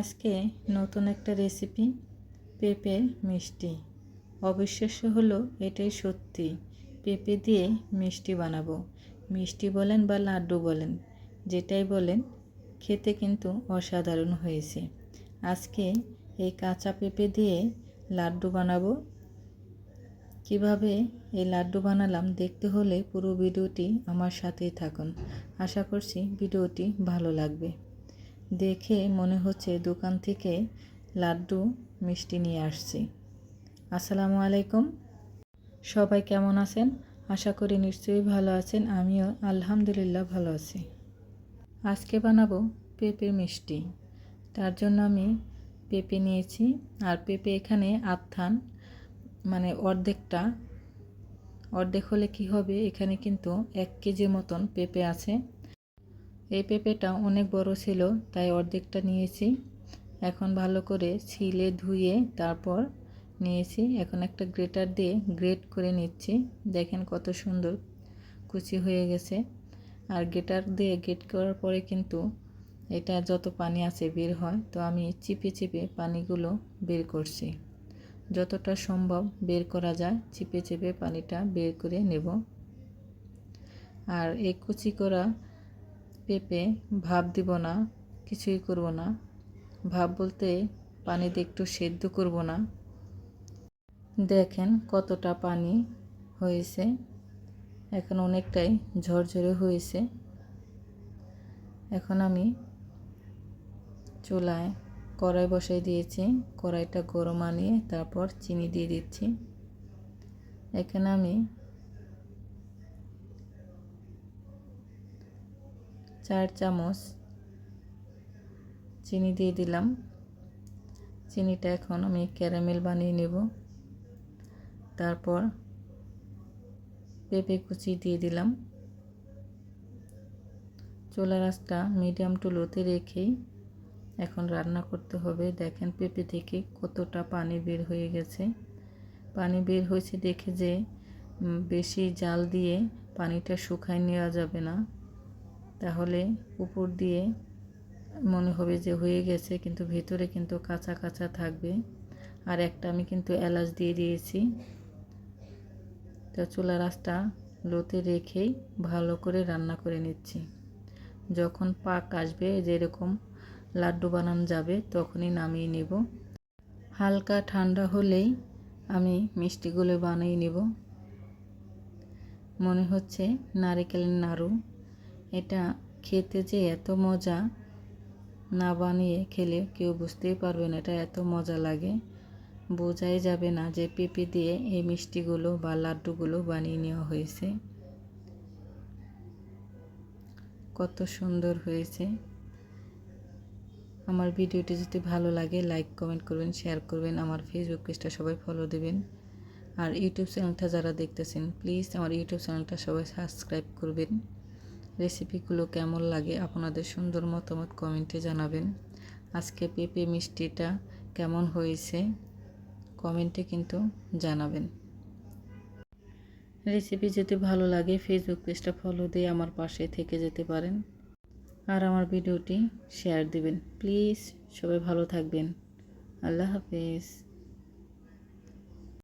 আজকে নতুন একটা রেসিপি পেঁপের মিষ্টি। অবিশ্বাস্য হলো এটাই সত্যি। পেঁপে দিয়ে মিষ্টি বানাবো। মিষ্টি বলেন বা লাড্ডু বলেন, যেটাই বলেন, খেতে কিন্তু অসাধারণ হয়েছে। আজকে এই কাঁচা পেঁপে দিয়ে লাড্ডু বানাবো। কীভাবে এই লাড্ডু বানালাম দেখতে হলে পুরো ভিডিওটি আমার সাথেই থাকুন। আশা করছি ভিডিওটি ভালো লাগবে। দেখে মনে হচ্ছে দোকান থেকে লাড্ডু, মিষ্টি নিয়ে আসছি। আসসালামু আলাইকুম। সবাই কেমন আছেন? আশা করি নিশ্চয়ই ভালো আছেন। আমিও আলহামদুলিল্লাহ ভালো আছি। আজকে বানাবো পেঁপে মিষ্টি। তার জন্য আমি পেঁপে নিয়েছি আর পেঁপে এখানে আত্থান মানে অর্ধেকটা। অর্ধেক হলে কি হবে? এখানে কিন্তু এক কেজি মতন পেঁপে আছে। এই পেঁপেটা অনেক বড় ছিল, তাই অর্ধেকটা নিয়েছি। এখন ভালো করে ছিলে ধুয়ে তারপর নিয়েছি। এখন একটা গ্রেটার দিয়ে গ্রেট করে নিচ্ছি। দেখেন কত সুন্দর কুচি হয়ে গেছে। আর গ্রেটার দিয়ে গ্রেট করার পরে কিন্তু এটা যত পানি আছে বের হয়, তো আমি চিপে চিপে পানিগুলো বের করছি। যতটা সম্ভব বের করা যায়, চিপে চিপে পানিটা বের করে নেব। আর এই কুচি করা পেঁপে ভাব দিব না, কিছুই করব না। ভাব বলতে পানিতে একটু সেদ্ধ করব না। দেখেন কতটা পানি হয়েছে। এখন অনেকটাই ঝরঝরে হয়েছে। এখন আমি চুলায় কড়াই বসাই দিয়েছি। কড়াইটা গরম আনিয়ে তারপর চিনি দিয়ে দিচ্ছি। এখানে আমি চার চামচ চিনি দিয়ে দিলাম। চিনিটা এখন আমি ক্যারামেল বানিয়ে নেব। তারপর পেঁপে কুচি দিয়ে দিলাম। চোলা রাসটা মিডিয়াম টু লোতে রেখেই এখন রান্না করতে হবে। দেখেন পেঁপে থেকে কতটা পানি বের হয়ে গেছে। পানি বের হয়েছে দেখে যে বেশি জাল দিয়ে পানিটা শুকায় নেওয়া যাবে না। তাহলে উপর দিয়ে মনে হবে যে হয়ে গেছে, কিন্তু ভেতরে কিন্তু কাঁচা কাঁচা থাকবে। আর একটা আমি কিন্তু এলাচ দিয়ে দিয়েছি। তো চুলা রাসটা লোতে রেখেই ভালো করে রান্না করে নিচ্ছি। যখন পাক আসবে, যেরকম লাড্ডু বানানো যাবে, তখনই নামিয়ে নেব। হালকা ঠান্ডা হলেই আমি মিষ্টিগুলো বানিয়ে নেব। মনে হচ্ছে নারিকেলের নাড়ু। এটা খেতে যে এত মজা না বানিয়ে খেলে কেউ বুঝতেই পারবে না, এটা এত মজা লাগে। বোঝাই যাবে না যে পেঁপে দিয়ে এই মিষ্টিগুলো বা লাড্ডুগুলো বানিয়ে নেওয়া হয়েছে। কত সুন্দর হয়েছে। আমার ভিডিওটি যদি ভালো লাগে, লাইক, কমেন্ট করবেন, শেয়ার করবেন, আমার ফেসবুক পেজটা সবাই ফলো দেবেন। আর ইউটিউব চ্যানেলটা যারা দেখতেছেন প্লিজ আমার ইউটিউব চ্যানেলটা সবাই সাবস্ক্রাইব করবেন। রেসিপিগুলো কেমন লাগে আপনাদের সুন্দর মতামত কমেন্টে জানাবেন। আজকে পেঁপে মিষ্টিটা কেমন হয়েছে কমেন্টে কিন্তু জানাবেন। রেসিপি যদি ভালো লাগে ফেসবুক পেজটা ফলো দিয়ে আমার পাশে থেকে যেতে পারেন। আর আমার ভিডিওটি শেয়ার দিবেন। প্লিজ সবাই ভালো থাকবেন। আল্লাহ হাফেজ।